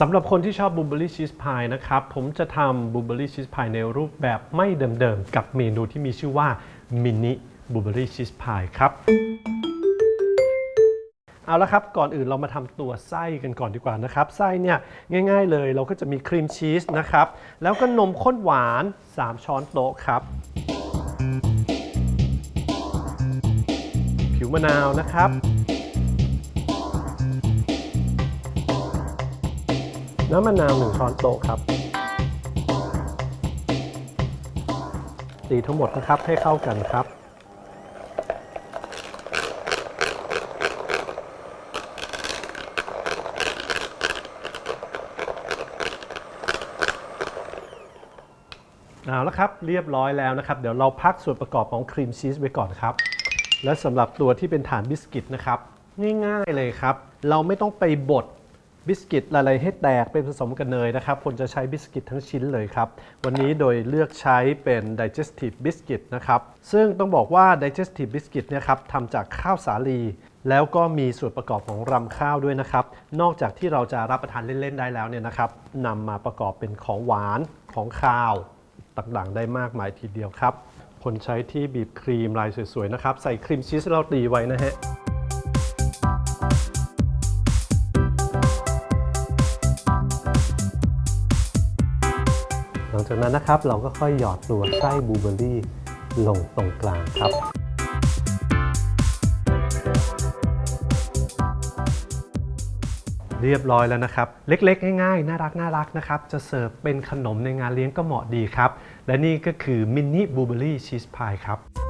สำหรับคนที่ชอบบูเบอรี่ชีสพายนะครับ ผมจะทำบูเบอรี่ชีสพายในรูปแบบไม่เดิมๆ กับเมนูที่มีชื่อว่ามินิบูเบอรี่ชีสพายครับ เอาละครับ ก่อนอื่นเรามาทำตัวไส้กันก่อนดีกว่านะครับ ไส้เนี่ยง่ายๆเลยเราก็จะมีครีมชีสนะครับ แล้วก็นมข้นหวาน 3 ช้อนโต๊ะครับ ผิวมะนาวนะครับ น้ำมะนาว1ช้อนโต๊ะครับตีทั้งหมดนะครับให้เข้ากันครับ เอาละครับเรียบร้อยแล้วนะครับ เดี๋ยวเราพักส่วนประกอบของครีมชีสไว้ก่อนครับ และสำหรับตัวที่เป็นฐานบิสกิตนะครับ ง่ายๆเลยครับ เราไม่ต้องไปบด บิสกิตอะไรให้แตกเป็นผสมกันเนยนะครับคนจะใช้บิสกิตทั้งชิ้นเลยครับ วันนี้โดยเลือกใช้เป็น digestive biscuit นะครับ ซึ่งต้องบอกว่า digestive biscuit เนี่ยครับทำจากข้าวสาลี แล้วก็มีส่วนประกอบของรำข้าวด้วยนะครับ นอกจากที่เราจะรับประทานเล่น ๆ ได้แล้วเนี่ยนะครับนำมาประกอบเป็นของหวานของคาวต่างๆ ได้มากมายทีเดียวครับคนใช้ที่บีบครีมลายสวยๆนะครับใส่ครีมชีสเราตีไว้นะฮะ ลังจากนั้นนะครับ เราก็ค่อยหยอดตัวไส้บลูเบอร์รี่ลงตรงกลางครับ เรียบร้อยแล้วนะครับ เล็กๆ ง่ายๆ น่ารักน่ารักนะครับ จะเสิร์ฟเป็นขนมในงานเลี้ยงก็เหมาะดีครับ และนี่ก็คือมินิบลูเบอรี่ชีสพายครับ